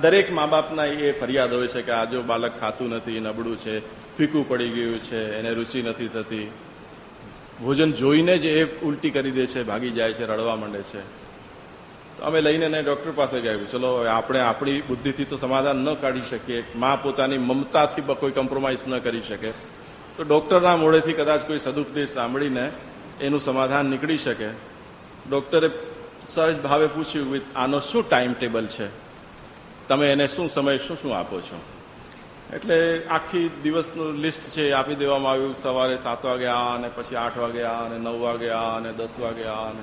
દરેક મા બાપના એ ફરિયાદ હોય છે કે આ જો બાળક ખાતું નથી, નબળું છે, ફીકું પડી ગયું છે, એને રુચિ નથી થતી. ભોજન જોઈને જ એ ઉલટી કરી દે છે, ભાગી જાય છે, રડવા માંડે છે. તો અમે લઈને એને ડૉક્ટર પાસે ગયા. ચલો આપણે આપણી બુદ્ધિથી તો સમાધાન ન કાઢી શકીએ. મા પોતાની મમતાથી કોઈ કોમ્પ્રોમાઇઝ ન કરી શકે. તો ડૉક્ટરના મોડેથી કદાચ કોઈ સદુપદેશ સાંભળીને એનું સમાધાન નીકળી શકે. ડૉક્ટરે સહજ ભાવે પૂછ્યું કે આનો શું ટાઈમ ટેબલ છે? તમે એને શું સમય શું શું આપો છો? એટલે આખી દિવસનું લિસ્ટ છે આપી દેવામાં આવ્યું. સવારે સાત વાગે આ અને પછી આઠ વાગે આ અને નવ વાગે આ અને દસ વાગે આ અને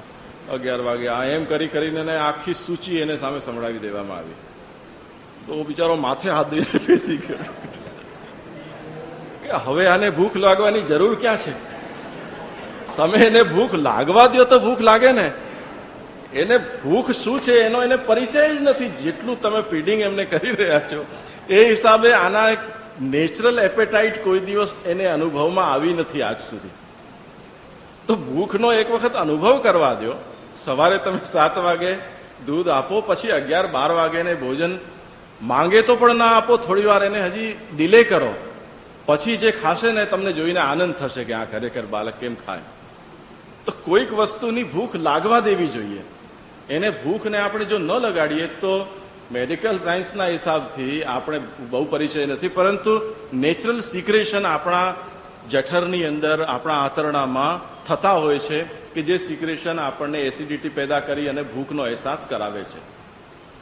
અગિયાર વાગે આ એમ કરી કરીને આખી સૂચિ એને સામે સંભળાવી દેવામાં આવી. તો બિચારો માથે હાથ દઈને બેસી ગયો. કે હવે આને ભૂખ લાગવાની જરૂર ક્યાં છે? તમે એને ભૂખ લાગવા દો તો ભૂખ લાગે ને. એને ભૂખ શું છે એનો એને પરિચય જ નથી. જેટલું તમે ફીડિંગ એમને કરી રહ્યા છો, એ હિસાબે આના નેચરલ એપેટાઇટ કોઈ દિવસ એને અનુભવમાં આવી નથી આજ સુધી. તો ભૂખનો એક વખત અનુભવ કરવા દો. સવારે તમે સાત વાગે દૂધ આપો, પછી અગિયાર બાર વાગે એને ભોજન માંગે તો પણ ના આપો, થોડી વાર એને હજી ડિલે કરો. પછી જે ખાશે ને તમને જોઈને આનંદ થશે કે આ ખરેખર બાળક કેમ ખાય. તો કોઈક વસ્તુની ભૂખ લાગવા દેવી જોઈએ. એને ભૂખને આપણે જો ન લગાડીએ તો મેડિકલ સાયન્સના હિસાબથી આપણે બહુ પરિચય નથી, પરંતુ નેચરલ સિક્રેશન આપણા જઠરની અંદર, આપણા આંતરડામાં થતા હોય છે કે જે સિક્રેશન આપણને એસિડિટી પેદા કરી અને ભૂખનો અહેસાસ કરાવે છે.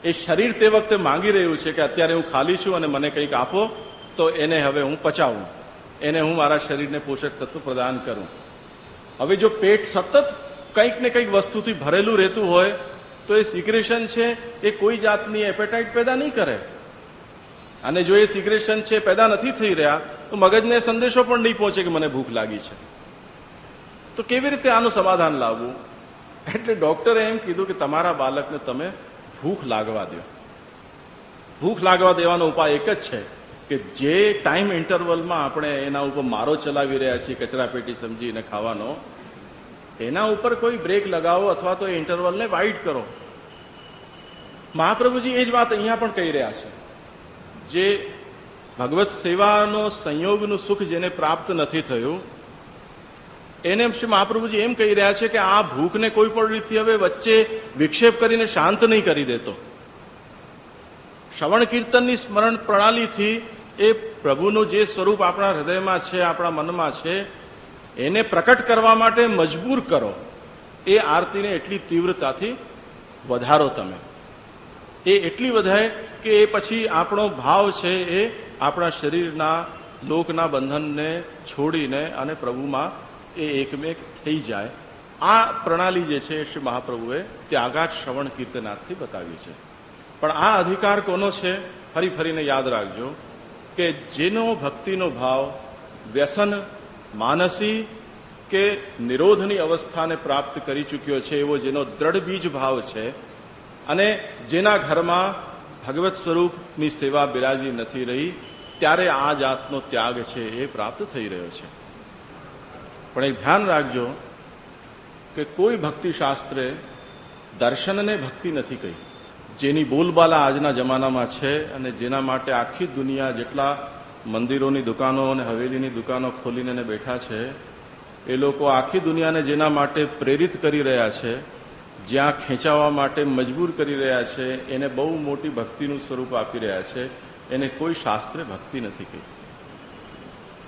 એ શરીર તે વખતે માંગી રહ્યું છે કે અત્યારે હું ખાલી છું અને મને કંઈક આપો, તો એને હવે હું પચાવું. એને હું મારા શરીરને પોષક તત્વ પ્રદાન કરું. હવે જો પેટ સતત કંઈક ને કંઈક વસ્તુથી ભરેલું રહેતું હોય તો એ સિગ્રેશન છે, એ કોઈ જાતની એપેટાઇટ પેદા નહીં કરે. અને જો એ સિગ્રેશન છે, પેદા નથી થઈ રહ્યા, તો મગજને સંદેશો પણ નહીં પહોંચે કે મને ભૂખ લાગી છે. તો કેવી રીતે આનું સમાધાન લાવવું? એટલે ડોક્ટરે એમ કીધું કે તમારા બાળકને તમે ભૂખ લાગવા દો. ભૂખ લાગવા દેવાનો ઉપાય એક જ છે કે જે ટાઈમ ઇન્ટરવલમાં આપણે એના ઉપર મારો ચલાવી રહ્યા છીએ કચરા પેટી સમજીને ખાવાનો એના ઉપર કોઈ બ્રેક લગાવો અથવા તો એ ઇન્ટરવલને વાઇડ કરો. મહાપ્રભુજી એ જ વાત અહીંયા પણ કહી રહ્યા છે. જે ભગવત સેવાનો સંયોગનું સુખ જેને પ્રાપ્ત નથી થયું, એને શ્રી મહાપ્રભુજી એમ કહી રહ્યા છે કે આ ભૂખને કોઈ પણ રીતે હવે વચ્ચે વિક્ષેપ કરીને શાંત નહીં કરી દેતો. શ્રવણ કીર્તનની સ્મરણ પ્રણાલીથી એ પ્રભુનું જે સ્વરૂપ આપણા હૃદયમાં છે, આપણા મનમાં છે એને પ્રકટ કરવા માટે મજબૂર કરો. એ આરતીને એટલી તીવ્રતાથી વધારો તમે. એ એટલી વધાય કે એ પછી આપણો ભાવ છે એ આપણા શરીરના લોકના બંધનને છોડીને અને પ્રભુમાં એ એકમેક થઈ જાય. આ પ્રણાલી જે છે શ્રી મહાપ્રભુએ ત્યાગાત શ્રવણ કીર્તનાથથી બતાવી છે. પણ આ અધિકાર કોનો છે? ફરી ફરીને યાદ રાખજો કે જેનો ભક્તિનો ભાવ વ્યસન માનસી કે નિરોધની અવસ્થાને પ્રાપ્ત કરી ચૂક્યો છે એવો જેનો દ્રઢ બીજ ભાવ છે અને જેના ઘરમાં ભગવત સ્વરૂપની સેવા બિરાજી નથી રહી, ત્યારે આ જાતનો ત્યાગ છે એ પ્રાપ્ત થઈ રહ્યો છે. પણ એક ધ્યાન રાખજો કે કોઈ ભક્તિશાસ્ત્રે દર્શનને ભક્તિ નથી કહી. જેની બોલબાલા આજના જમાનામાં છે અને જેના માટે આખી દુનિયા જેટલા મંદિરોની દુકાનો અને હવેલીની દુકાનો ખોલીને બેઠા છે. એ લોકો આખી દુનિયાને જેના માટે પ્રેરિત કરી રહ્યા છે, જ્યાં ખેંચાવા માટે મજબૂર કરી રહ્યા છે, એને બહુ મોટી ભક્તિનું સ્વરૂપ આપી રહ્યા છે. એને કોઈ શાસ્ત્રે ભક્તિ નથી કહી.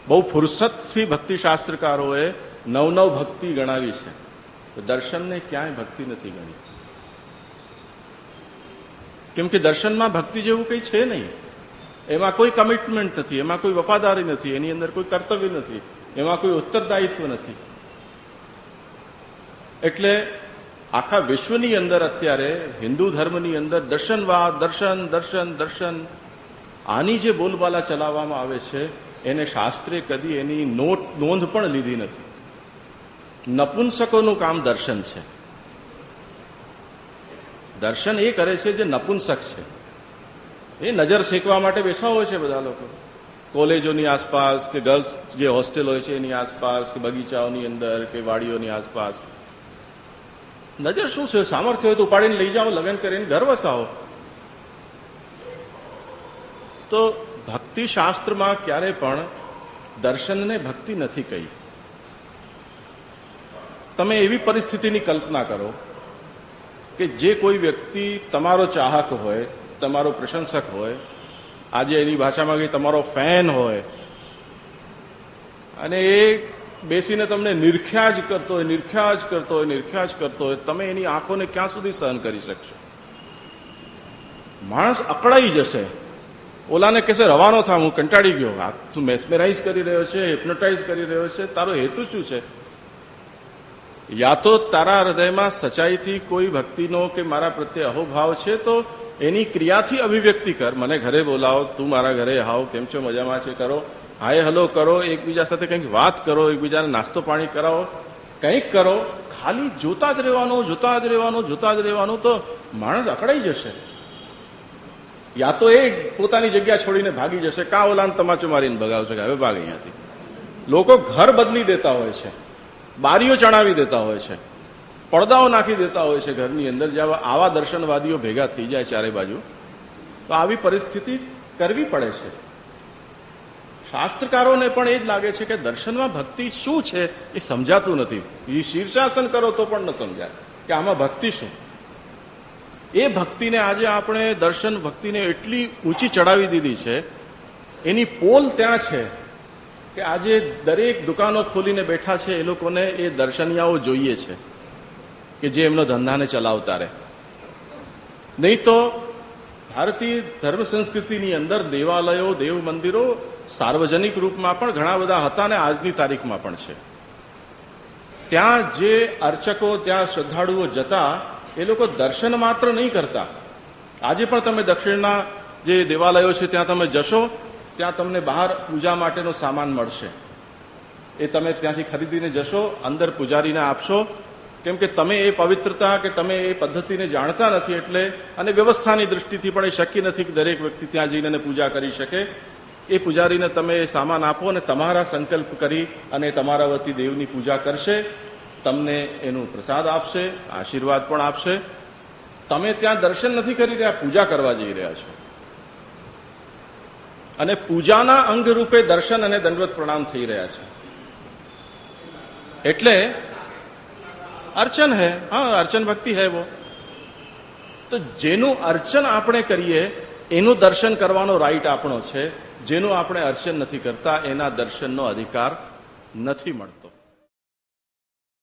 બહુ ફુરસતથી ભક્તિ શાસ્ત્રકારોએ નવ નવ ભક્તિ ગણાવી છે. દર્શનને ક્યાંય ભક્તિ નથી ગણી. કેમ કે દર્શનમાં ભક્તિ જેવું કંઈ છે નહીં. એમાં કોઈ કમિટમેન્ટ નથી, એમાં કોઈ વફાદારી નથી, એની અંદર કોઈ કર્તવ્ય નથી, એમાં કોઈ ઉત્તરદાયિત્વ નથી. એટલે આખા વિશ્વની અંદર અત્યારે હિન્દુ ધર્મની અંદર દર્શનવાદ, દર્શન દર્શન દર્શન, આની જે બોલબાલા ચલાવવામાં આવે છે, એને શાસ્ત્રે કદી એની નોટ, નોંધ પણ લીધી નથી. નપુંસકોનું કામ દર્શન છે. દર્શન એ કરે છે જે નપુંસક છે. એ નજર શેકવા માટે બેઠા હોય છે બધા લોકો. કોલેજોની આસપાસ કે ગર્લ્સ જે હોસ્ટેલ હોય છે એની આસપાસ કે બગીચાઓની અંદર કે વાડીઓની આસપાસ. નજર શું છે? સામર્થ્ય હોય તો ઉપાડીને લઈ જાઓ, લગ્ન કરીને ઘર વસાવો. તો ભક્તિ શાસ્ત્રમાં ક્યારે પણ દર્શનને ભક્તિ નથી કહી. તમે એવી પરિસ્થિતિની કલ્પના કરો કે જે કોઈ વ્યક્તિ તમારો ચાહક હોય તમારો પ્રશંસક હોય, આજે એની ભાષામાં કઈ તમારો ફેન હોય, અને એ બેસીને તમને નિરખ્યા જ કરતો હોય નિરખ્યા જ કરતો હોય નિરખ્યા જ કરતો હોય, તમે એની આંખોને ક્યાં સુધી સહન કરી શકશો? માણસ અકળાઈ જશે. ઓલાને કહેશે, રવાનો થા, હું કંટાળી ગયો. આ તું મેસ્મેરાઇઝ કરી રહ્યો છે હિપ્નોટાઇઝ કરી રહ્યો છે, તારો હેતુ શું છે? યા તો તારા હૃદયમાં સચ્ચાઈથી કોઈ ભક્તિનો કે મારા પ્રત્યે અહોભાવ છે, તો એની ક્રિયાથી અભિવ્યક્તિ કર. મને ઘરે બોલાવો, તું મારા ઘરે આવ, કેમ છો, મજામાં છે, કરો. હાય હલો કરો, એકબીજા સાથે કંઈક વાત કરો, એકબીજાને નાસ્તો પાણી કરાવો. કંઈક કરો, ખાલી જોતા જ રહેવાનું, જોતા જ રહેવાનું, જોતા જ રહેવાનું તો માણસ અકળાઈ જશે. યા તો એ પોતાની જગ્યા છોડીને ભાગી જશે. કા ઓલાને તમાચો મારીને ભગાવશે કે હવે ભાગ અહીંયાથી? લોકો ઘર બદલી દેતા હોય છે. બારીઓ ચણાવી દેતા હોય છે. પડદાઓ નાખી દેતા હોય છે ઘરની અંદર, જ્યાં આવા દર્શનવાદીઓ ભેગા થઈ જાય ચારે બાજુ, તો આવી પરિસ્થિતિ કરવી પડે છે. શાસ્ત્રકારોને પણ એ જ લાગે છે કે દર્શનમાં ભક્તિ શું છે એ સમજાતું નથી. એ શીર્ષાસન કરો તો પણ ન સમજાય કે આમાં ભક્તિ શું? એ ભક્તિને આજે આપણે દર્શન ભક્તિને એટલી ઊંચી ચડાવી દીધી છે, એની પોલ ત્યાં છે કે આજે દરેક દુકાનો ખોલીને બેઠા છે એ લોકોને એ દર્શનિયાઓ જોઈએ છે. કે જે એમનો ધંધાને ચલાવતા રહે. નહીં તો ભારતીય ધર્મ સંસ્કૃતિની અંદર દેવાલયો, દેવ મંદિરો સાર્વજનિક રૂપમાં પણ ઘણા બધા હતા અને આજની તારીખમાં પણ છે. ત્યાં જે અર્ચકો, ત્યાં શ્રદ્ધાળુઓ જતા, એ લોકો દર્શન માત્ર નહીં કરતા. આજે પણ તમે દક્ષિણના જે દેવાલયો છે, ત્યાં તમે જશો, ત્યાં તમને બહાર પૂજા માટેનો સામાન મળશે. એ તમે ત્યાંથી ખરીદીને જશો, અંદર પૂજારીને આપશો કેમ કે તમે એ પવિત્રતા કે તમે એ પદ્ધતિને જાણતા નથી એટલે અને વ્યવસ્થાની દૃષ્ટિથી પણ એ શક્ય નથી કે દરેક વ્યક્તિ ત્યાં જઈને પૂજા કરી શકે. એ પૂજારીને તમે એ સામાન આપો અને તમારા સંકલ્પ કરી અને તમારા વતી દેવની પૂજા કરશે. તમને એનું પ્રસાદ આપશે, આશીર્વાદ પણ આપશે. તમે ત્યાં દર્શન નથી કરી રહ્યા, પૂજા કરવા જઈ રહ્યા છો. અને પૂજાના અંગ રૂપે દર્શન અને દંડવત પ્રણામ થઈ રહ્યા છે. એટલે અર્ચન હે, હા, અર્ચન ભક્તિ હે વો. તો જેનું અર્ચન આપણે કરીએ, એનું દર્શન કરવાનો રાઈટ આપણો છે. જેનું આપણે અર્ચન નથી કરતા, એના દર્શનનો અધિકાર નથી મળતો.